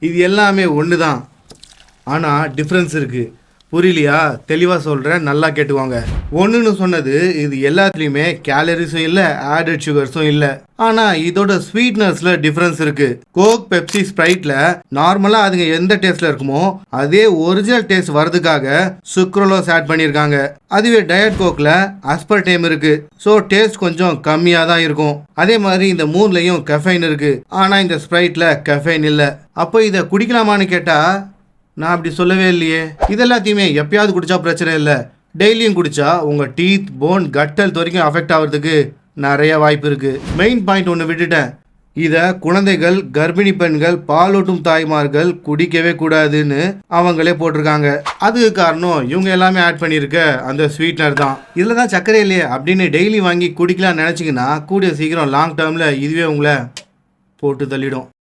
இது எல்லாமே ஒன்று தான் ஆனால் டிஃப்ரென்ஸ் இருக்குது புரியலையா? தெளிவாக சொல்கிறேன் நல்லா கேட்டுவாங்க. ஒன்றுன்னு சொன்னது இது எல்லாத்துலேயுமே கேலரிஸும் இல்லை ஆடட் சுகர்ஸும் இல்லை. ஆனால் இதோட ஸ்வீட்னஸில் டிஃப்ரென்ஸ் இருக்குது கோக் பெப்சி ஸ்ப்ரைட்டில் நார்மலாக அதுங்க எந்த டேஸ்ட்டில் இருக்குமோ அதே ஒரிஜினல் டேஸ்ட் வரதுக்காக சுக்ரோலோஸ் ஆட் பண்ணியிருக்காங்க. அதுவே டயட் கோக்கில் அஸ்பர்டேம் இருக்குது ஸோ டேஸ்ட் கொஞ்சம் கம்மியாக தான் இருக்கும். அதே மாதிரி இந்த மூணுலையும் கெஃபைன் இருக்குது ஆனால் இந்த ஸ்ப்ரைட்டில் கெஃபைன் இல்லை. அப்போ இதை குடிக்கலாமான்னு கேட்டால் நான் அப்படி சொல்லவே இல்லையே. இது எல்லாத்தையுமே எப்பயாவது குடிச்சா பிரச்சனை இல்லை. டெய்லியும் குடிச்சா உங்கள் டீத் போன் கட்டல் ஹெல்த் வரைக்கும் அஃபெக்ட் ஆகிறதுக்கு நிறைய வாய்ப்பு இருக்குது மெயின் பாயிண்ட் ஒன்று விட்டுட்டேன். இதை குழந்தைகள் கர்ப்பிணி பெண்கள் பாலூட்டும் தாய்மார்கள் குடிக்கவே கூடாதுன்னு அவங்களே போட்டிருக்காங்க. அதுக்கு காரணம் இவங்க எல்லாமே ஆட் பண்ணியிருக்க அந்த ஸ்வீட்னர் தான். இதில் தான் சர்க்கரை இல்லையே அப்படின்னு டெய்லி வாங்கி குடிக்கலாம்னு நினச்சிங்கன்னா கூடிய சீக்கிரம் லாங் டேர்மில் இதுவே உங்களை போட்டு தள்ளிடும்.